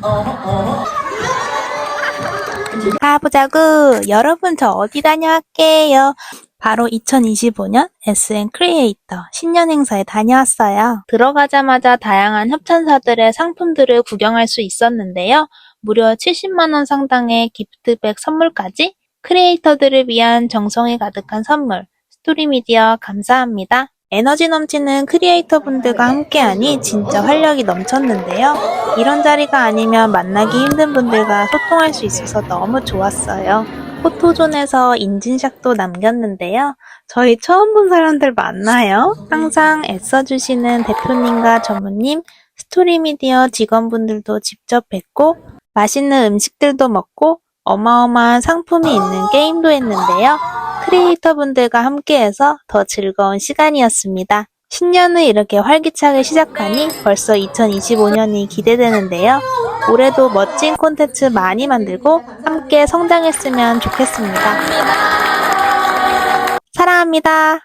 가보자구. 여러분 저 어디 다녀왔게요? 바로 2025년 SN 크리에이터 신년 행사에 다녀왔어요. 들어가자마자 다양한 협찬사들의 상품들을 구경할 수 있었는데요. 무려 70만원 상당의 기프트백 선물까지 크리에이터들을 위한 정성이 가득한 선물. 스토리미디어 감사합니다. 에너지 넘치는 크리에이터 분들과 함께하니 진짜 활력이 넘쳤는데요. 이런 자리가 아니면 만나기 힘든 분들과 소통할 수 있어서 너무 좋았어요. 포토존에서 인증샷도 남겼는데요. 저희 처음 본 사람들 맞나요? 항상 애써주시는 대표님과 전무님, 스토리미디어 직원분들도 직접 뵙고 맛있는 음식들도 먹고 어마어마한 상품이 있는 게임도 했는데요. 크리에이터 분들과 함께해서 더 즐거운 시간이었습니다. 신년을 이렇게 활기차게 시작하니 벌써 2025년이 기대되는데요. 올해도 멋진 콘텐츠 많이 만들고 함께 성장했으면 좋겠습니다. 사랑합니다.